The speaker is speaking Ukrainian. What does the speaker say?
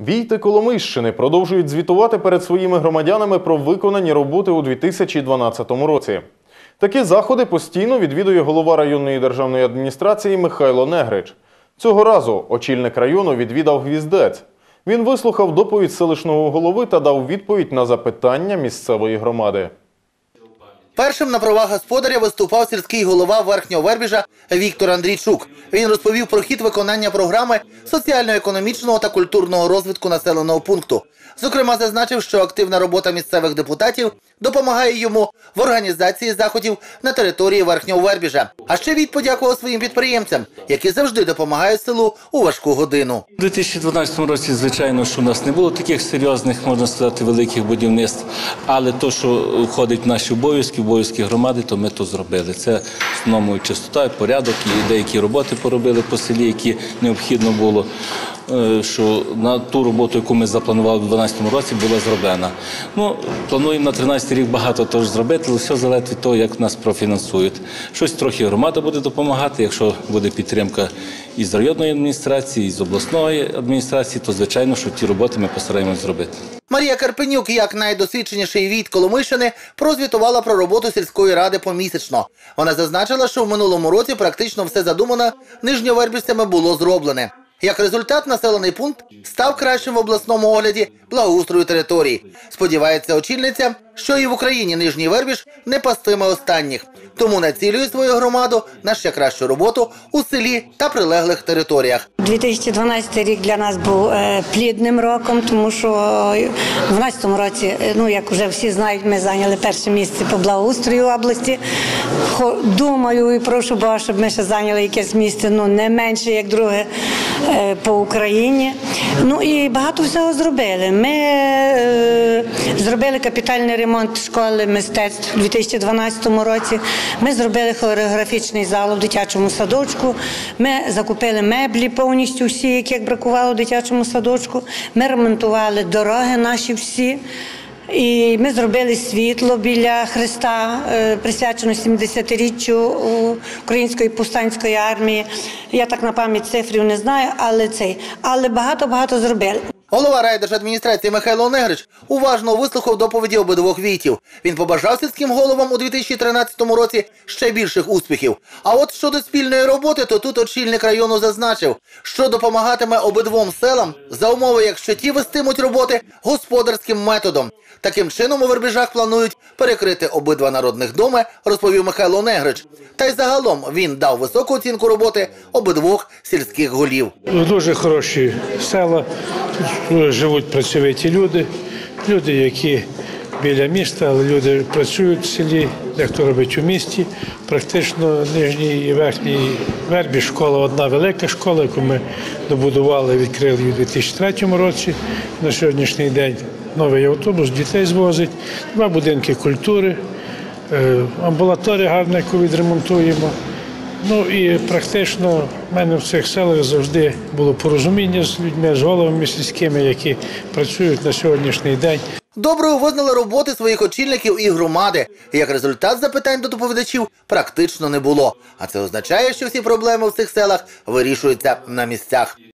Війти Коломийщини продовжують звітувати перед своїми громадянами про виконані роботи у 2012 році. Такі заходи постійно відвідує голова районної державної адміністрації Михайло Негрич. Цього разу очільник району відвідав гвіздець. Він вислухав доповідь селищного голови та дав відповідь на запитання місцевої громади. Першим на правах господаря виступав сільський голова Верхнього Вербіжа Віктор Андрійчук. Він розповів про хід виконання програми соціально-економічного та культурного розвитку населеного пункту. Зокрема, зазначив, що активна робота місцевих депутатів допомагає йому в організації заходів на території Верхнього Вербіжа. А ще Віть подякував своїм підприємцям, які завжди допомагають селу у важку годину. У 2012 році, звичайно, що у нас не було таких серйозних, можна сказати, великих будівництв, але то, що входить в наші обов'язки, обов'язки громади, то ми то зробили. Це в основному чистота, порядок, і деякі роботи поробили по селі, які необхідно було. Е, Що на ту роботу, яку ми запланували у 2012 році, була зроблена. Ну, плануємо на 13 рік багато теж зробити, але все залежить від того, як нас профінансують. Щось трохи громада буде допомагати. Якщо буде підтримка із районної адміністрації, і з обласної адміністрації, то звичайно, що ті роботи ми постараємось зробити. Марія Карпенюк, як найдосвідченіший від Коломийщини, прозвітувала про роботу сільської ради помісячно. Вона зазначила, що в минулому році практично все задумане нижньовербівцями було зроблене. Як результат, населений пункт став кращим в обласному огляді благоустрою території. Сподівається очільниця, що і в Україні нижній вербіж не пастиме останніх, тому націлює свою громаду на ще кращу роботу у селі та прилеглих територіях. 2012 рік для нас був е, плідним роком, тому що в 2012 році, е, ну як вже всі знають, ми зайняли перше місце по благоустрою області. Думаю і прошу Бога, щоб ми ще зайняли якесь місце, ну не менше, як друге е, по Україні. Ну і багато всього зробили. Ми е, зробили капітальний ремонт школи мистецтв у 2012 році. Ми зробили хореографічний зал у дитячому садочку. Ми закупили меблі повністю всі, яких бракувало в дитячому садочку. Ми ремонтували дороги наші всі. І ми зробили світло біля Христа, е, присвячено 70-річчю Української повстанської армії. Я так на пам'ять цифрів не знаю, але цей, але багато багато зробили. Голова райдержадміністрації Михайло Негрич уважно вислухав доповіді обидвох війтів. Він побажав сільським головам у 2013 році ще більших успіхів. А от щодо спільної роботи, то тут очільник району зазначив, що допомагатиме обидвом селам за умови, якщо ті вестимуть роботи господарським методом. Таким чином у Вербіжах планують перекрити обидва народних доми, розповів Михайло Негрич. Та й загалом він дав високу оцінку роботи обидвох сільських голів. Дуже хороші села, живуть працьовиті люди, люди, які біля міста, але люди працюють в селі, дехто робить у місті. Практично нижній і верхній вербі школа одна велика школа, яку ми добудували, відкрили у 2003 році. На сьогоднішній день новий автобус, дітей звозить, два будинки культури, е, амбулаторія гарна, яку відремонтуємо. Ну і практично в мене в цих селах завжди було порозуміння з людьми, з головами сільськими, які працюють на сьогоднішній день. Доброго визнали роботи своїх очільників і громади. Як результат запитань до доповідачів практично не було. А це означає, що всі проблеми в цих селах вирішуються на місцях.